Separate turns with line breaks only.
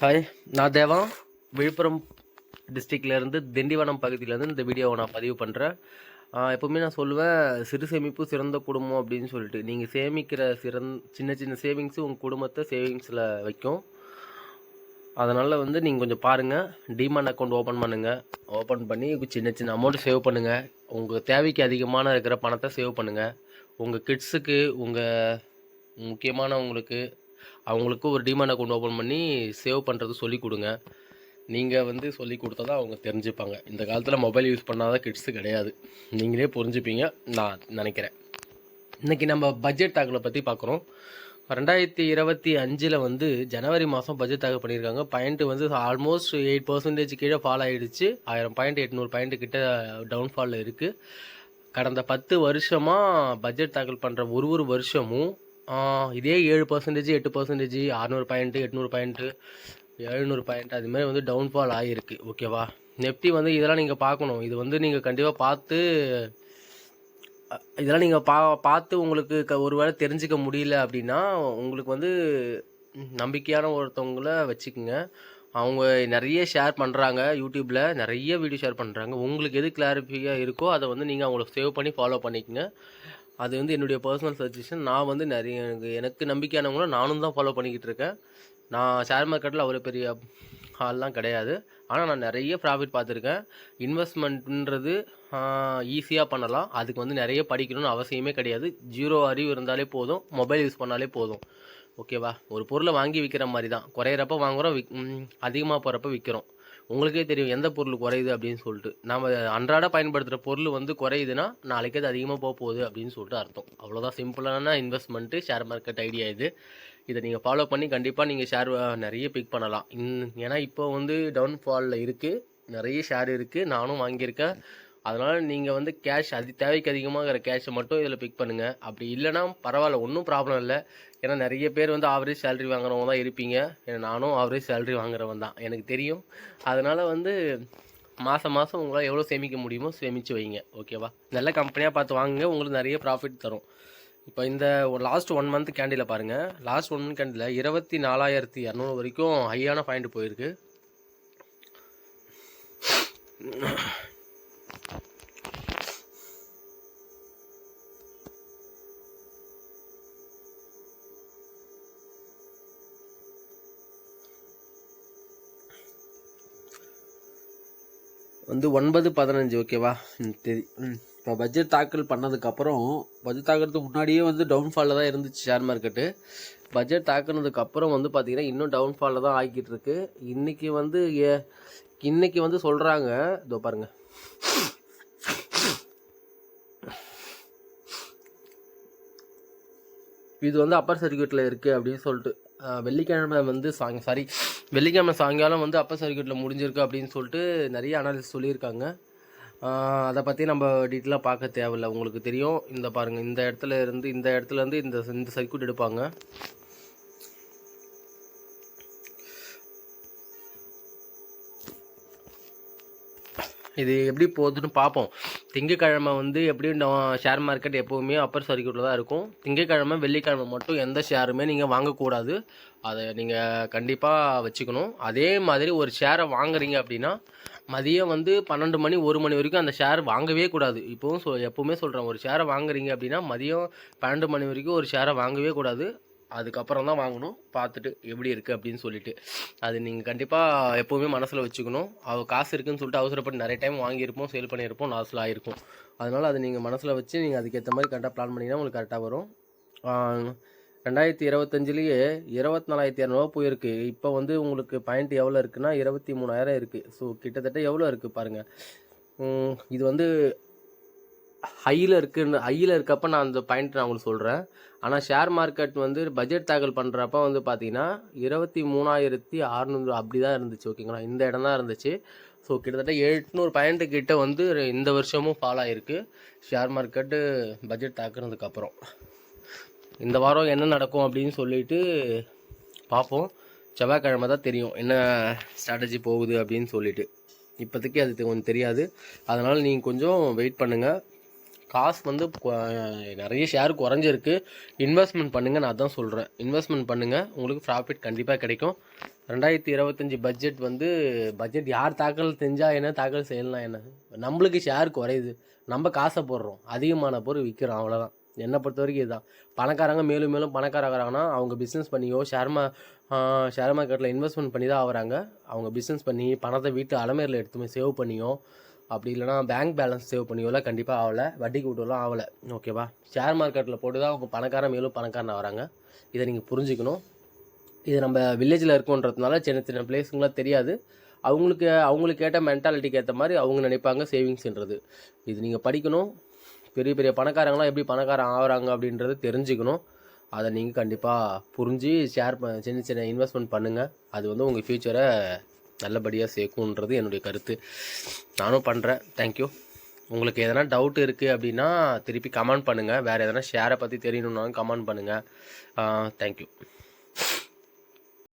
Hi நான் தேவா. விழுப்புரம் டிஸ்ட்ரிக்ட்லேருந்து திண்டிவனம் பகுதியிலேருந்து இந்த வீடியோவை நான் பதிவு பண்ணுறேன் எப்போவுமே நான் சொல்லுவேன் சிறு சேமிப்பு சிறந்த குடும்பம் அப்படின்னு சொல்லிட்டு. நீங்கள் சேமிக்கிற சிறந் சின்ன சின்ன சேவிங்ஸு உங்கள் குடும்பத்தை சேவிங்ஸில் வைக்கும். அதனால் வந்து நீங்கள் கொஞ்சம் பாருங்கள் டிமாண்ட் அக்கௌண்ட் ஓப்பன் பண்ணுங்கள் ஓப்பன் பண்ணி சின்ன சின்ன அமௌண்ட் சேவ் பண்ணுங்கள் உங்கள் தேவைக்கு அதிகமான இருக்கிற பணத்தை சேவ் பண்ணுங்கள் உங்கள் கிட்ஸுக்கு உங்கள் முக்கியமானவங்களுக்கு அவங்களுக்கு ஒரு டிமாண்ட் அக்கௌண்ட் ஓப்பன் பண்ணி சேவ் பண்ணுறது சொல்லிக் கொடுங்க. நீங்கள் வந்து சொல்லி கொடுத்தா தான் அவங்க தெரிஞ்சுப்பாங்க. இந்த காலத்தில் மொபைல் யூஸ் பண்ணாத கிட்ஸு கிடையாது. நீங்களே புரிஞ்சுப்பீங்க. நான் நினைக்கிறேன். இன்றைக்கி நம்ம பட்ஜெட் தாக்கலை பற்றி பார்க்குறோம். ரெண்டாயிரத்தி இருபத்தி அஞ்சில் வந்து ஜனவரி மாதம் பட்ஜெட் தாக்கல் பண்ணியிருக்காங்க. பாயிண்ட் வந்து ஆல்மோஸ்ட் எயிட் பர்சன்டேஜ் கீழே ஃபால் ஆகிடுச்சு ஆயிரம் பாயிண்ட் எட்நூறு பாயிண்ட் கிட்ட டவுன்ஃபாலில் இருக்குது கடந்த பத்து வருஷமாக பட்ஜெட் தாக்கல் பண்ணுற ஒரு ஒரு வருஷமும் இதே ஏழு பர்சன்டேஜ் எட்டு பர்சன்டேஜ் அறநூறு பாயிண்ட்டு எட்நூறு பாயிண்ட்டு எழுநூறு பாயிண்ட் அது மாதிரி வந்து டவுன்ஃபால் ஆகிருக்கு ஓகேவா நெஃப்டி வந்து இதெல்லாம் நீங்கள் பார்க்கணும். இது வந்து நீங்கள் கண்டிப்பாக பார்த்து இதெல்லாம் நீங்கள் பா பார்த்து உங்களுக்கு க ஒரு வேளை தெரிஞ்சுக்க முடியல அப்படின்னா உங்களுக்கு வந்து நம்பிக்கையான ஒருத்தவங்கள வச்சுக்கோங்க. அவங்க நிறைய ஷேர் பண்ணுறாங்க யூடியூப்பில் நிறைய வீடியோ ஷேர் பண்ணுறாங்க உங்களுக்கு எது கிளாரிஃபிக்காக இருக்கோ அதை வந்து நீங்கள் அவங்கள சேவ் பண்ணி ஃபாலோ பண்ணிக்கங்க. அது வந்து என்னுடைய பர்சனல் சஜஷன் நான் வந்து நிறைய எனக்கு எனக்கு நம்பிக்கையானவங்களும் நானும் தான் ஃபாலோ பண்ணிக்கிட்டு இருக்கேன். நான் ஷேர் மார்க்கெட்டில் அவ்வளோ பெரிய ஆள்லாம் கிடையாது. ஆனால் நான் நிறைய ப்ராஃபிட் பார்த்துருக்கேன். இன்வெஸ்ட்மெண்ட்ன்றது ஈஸியாக பண்ணலாம். அதுக்கு வந்து நிறைய படிக்கணும்னு அவசியமே கிடையாது. ஜீரோ அறிவு இருந்தாலே போதும். மொபைல் யூஸ் பண்ணாலே போதும். ஓகேவா ஒரு பொருளை வாங்கி விற்கிற மாதிரி தான். குறையிறப்ப வாங்குகிறோம் விக் அதிகமாக போகிறப்ப விற்கிறோம் உங்களுக்கே தெரியும் எந்த பொருள் குறையுது அப்படின்னு சொல்லிட்டு. நம்ம அன்றாட பயன்படுத்துகிற பொருள் வந்து குறையுதுன்னா நாளைக்கு அது அதிகமாக போக போகுது அப்படின்னு சொல்லிட்டு அர்த்தம். அவ்வளோதான் சிம்பிளான இன்வெஸ்ட்மெண்ட்டு ஷேர் மார்க்கெட் ஐடியா இது. இதை நீங்கள் ஃபாலோ பண்ணி கண்டிப்பாக நீங்கள் ஷேர் நிறைய பிக் பண்ணலாம். இன்- ஏன்னா இப்போ வந்து டவுன்ஃபாலில் இருக்குது நிறைய ஷேர் இருக்குது நானும் வாங்கியிருக்கேன். அதனால் நீங்கள் வந்து கேஷ் அது தேவைக்கு அதிகமாகிற கேஷை மட்டும் இதில் பிக் பண்ணுங்கள் அப்படி இல்லைன்னா பரவாயில்ல ஒன்றும் ப்ராப்ளம் இல்லை. ஏன்னா நிறைய பேர் வந்து ஆவரேஜ் சேலரி வாங்குறவங்க தான் இருப்பீங்க. ஏன்னா நானும் ஆவரேஜ் சேலரி வாங்குறவன் தான். எனக்கு தெரியும். அதனால் வந்து மாதம் மாதம் உங்களால் எவ்வளோ சேமிக்க முடியுமோ சேமித்து வைங்க. ஓகேவா நல்ல கம்பெனியாக பார்த்து வாங்குங்க. உங்களுக்கு நிறைய ப்ராஃபிட் தரும். இப்போ இந்த லாஸ்ட் ஒன் மந்த் கேண்டில் பாருங்கள் லாஸ்ட் ஒன் மந்த் கேண்டில் இருபத்தி நாலாயிரத்தி இரநூறு வரைக்கும் ஹையான பாயிண்ட் போயிருக்கு. வந்து ஒன்பது பதினஞ்சு ஓகேவா ம், இப்போ பட்ஜெட் தாக்கல் பண்ணதுக்கப்புறம் பட்ஜெட் தாக்கிறதுக்கு முன்னாடியே வந்து டவுன்ஃபாலில் தான் இருந்துச்சு ஷேர் மார்க்கெட்டு பட்ஜெட் தாக்குனதுக்கப்புறம் வந்து பார்த்தீங்கன்னா இன்னும் டவுன்ஃபாலில் தான் ஆகிக்கிட்டு இருக்கு. இன்றைக்கி வந்து ஏ இன்னைக்கு வந்து சொல்கிறாங்க இதோ பாருங்கள் இது வந்து அப்பர் சர்க்கியூட்டில் இருக்குது அப்படின்னு சொல்லிட்டு வெள்ளிக்கிழமை வந்து சாங் சாரி வெள்ளிக்கிழமை சாயங்காலம் வந்து அப்பர் சர்க்கியூட்டில் முடிஞ்சிருக்கு அப்படின்னு சொல்லிட்டு நிறைய அனாலிசிஸ் சொல்லியிருக்காங்க. அதை பற்றி நம்ம டீட்டெயிலாக பார்க்க தேவையில்ல. உங்களுக்கு தெரியும். இந்த பாருங்கள் இந்த இடத்துல இருந்து இந்த இடத்துல இருந்து இந்த இந்த சர்க்கியூட் எடுப்பாங்க. இது எப்படி போகுதுன்னு பார்ப்போம். திங்கக்கிழமை வந்து எப்படியும் ஷேர் மார்க்கெட் எப்போவுமே அப்பர் சர்க்கியூட்டில் தான் இருக்கும். திங்கக்கிழமை வெள்ளிக்கிழமை மட்டும் எந்த ஷேருமே நீங்கள் வாங்கக்கூடாது. அதை நீங்கள் கண்டிப்பாக வச்சுக்கணும். அதே மாதிரி ஒரு ஷேரை வாங்குறீங்க அப்படின்னா மதியம் வந்து பன்னெண்டு மணி ஒரு மணி வரைக்கும் அந்த ஷேர் வாங்கவே கூடாது. இப்போவும் சொ எப்போவுமே சொல்கிறேன் ஒரு ஷேரை வாங்குறீங்க அப்படின்னா மதியம் பன்னெண்டு மணி வரைக்கும் ஒரு ஷேரை வாங்கவே கூடாது. அதுக்கப்புறம் தான் வாங்கணும். பார்த்துட்டு எப்படி இருக்குது அப்படின்னு சொல்லிட்டு. அது நீங்கள் கண்டிப்பாக எப்போவுமே மனசில் வச்சுக்கணும். அவ காசு இருக்குன்னு சொல்லிட்டு அவசரப்பட்டு நிறைய டைம் வாங்கியிருப்போம் சேல் பண்ணியிருப்போம் லாஸில் ஆயிருக்கும். அதனால் அதை நீங்கள் மனசில் வச்சு நீங்கள் அதுக்கேற்ற மாதிரி கரெக்டாக பிளான் பண்ணிங்கன்னா உங்களுக்கு கரெக்டாக வரும். ரெண்டாயிரத்தி இருபத்தஞ்சிலேயே இருபத்தி நாலாயிரத்தி இரநூறுவா போயிருக்கு. இப்போ வந்து உங்களுக்கு பாயிண்ட் எவ்வளோ இருக்குன்னா இருபத்தி மூணாயிரம் இருக்குது ஸோ கிட்டத்தட்ட எவ்வளோ இருக்குது பாருங்கள் இது வந்து ஹையில் இருக்குன்னு ஹையில் இருக்கப்ப நான் அந்த பாயிண்ட் நான் உங்களுக்கு சொல்கிறேன் ஆனால் ஷேர் மார்க்கெட் வந்து பட்ஜெட் தாக்கல் பண்ணுறப்ப வந்து பார்த்தீங்கன்னா இருபத்தி மூணாயிரத்தி அறநூறு அப்படி தான் இருந்துச்சு ஓகேங்களா இந்த இடம் தான் இருந்துச்சு. ஸோ கிட்டத்தட்ட எட்நூறு பாயிண்ட்டு கிட்ட வந்து இந்த வருஷமும் ஃபால் ஆகிருக்கு ஷேர் மார்க்கெட்டு பட்ஜெட் தாக்குறதுக்கப்புறம் இந்த வாரம் என்ன நடக்கும் அப்படின்னு சொல்லிட்டு பார்ப்போம் செவ்வாய்க்கிழமை தான் தெரியும் என்ன ஸ்ட்ராட்டஜி போகுது அப்படின்னு சொல்லிட்டு. இப்போதைக்கு அது கொஞ்சம் தெரியாது. அதனால் நீங்கள் கொஞ்சம் வெயிட் பண்ணுங்கள் காசு வந்து நிறைய ஷேர் குறைஞ்சிருக்கு. இன்வெஸ்ட்மெண்ட் பண்ணுங்கள் நான் அதான் சொல்கிறேன் இன்வெஸ்ட்மெண்ட் பண்ணுங்கள் உங்களுக்கு ப்ராஃபிட் கண்டிப்பாக கிடைக்கும். ரெண்டாயிரத்தி இருபத்தஞ்சி பட்ஜெட் வந்து பட்ஜெட் யார் தாக்கல் செஞ்சால் என்ன தாக்கல் செய்யலாம் என்ன? நம்மளுக்கு ஷேர் குறையுது. நம்ம காசை போடுறோம். அதிகமான பொருள் விற்கிறோம் அவ்வளோதான் என்னை பொறுத்த வரைக்கும் இதுதான். பணக்காரங்க மேலும் மேலும் பணக்காரங்கிறாங்கன்னா அவங்க பிஸ்னஸ் பண்ணியோ ஷேர் மா ஷேர் மார்க்கெட்டில் இன்வெஸ்ட்மெண்ட் பண்ணி தான் ஆகுறாங்க. அவங்க பிஸ்னஸ் பண்ணி பணத்தை வீட்டு அலமேரில் எடுத்து போய் சேவ் பண்ணியோ அப்படி இல்லைனா பேங்க் பேலன்ஸ் சேவ் பண்ணியோல கண்டிப்பாக ஆகலை வட்டிக்கு விட்டுலாம் ஆகலை ஓகேவா ஷேர் மார்க்கெட்டில் போட்டு தான் அவங்க பணக்காரன் மேலும் பணக்காரன் ஆகிறாங்க இதை நீங்கள் புரிஞ்சுக்கணும். இது நம்ம வில்லேஜில் இருக்கோன்றதுனால சின்ன சின்ன பிளேஸுங்களாம் தெரியாது. அவங்களுக்கு அவங்களுக்கு ஏற்ற மென்டாலிட்டிக்கு ஏற்ற மாதிரி அவங்க நினைப்பாங்க சேவிங்ஸ்ன்றது இது நீங்கள் படிக்கணும். பெரிய பெரிய பணக்காரங்களாம் எப்படி பணக்காரன் ஆகிறாங்க அப்படின்றது தெரிஞ்சுக்கணும். அதை நீங்கள் கண்டிப்பாக புரிஞ்சு ஷேர் ப சின்ன சின்ன இன்வெஸ்ட்மெண்ட் பண்ணுங்கள் அது வந்து உங்கள் ஃப்யூச்சரை நல்லபடியாக சேர்க்குன்றது என்னுடைய கருத்து. நானும் பண்ணுறேன் தேங்க்யூ உங்களுக்கு எதனா டவுட் இருக்குது அப்படின்னா திருப்பி கமெண்ட் பண்ணுங்கள் வேறு எதனா ஷேரை பற்றி தெரியணுன்னாலும் கமெண்ட் பண்ணுங்கள் தேங்க்யூ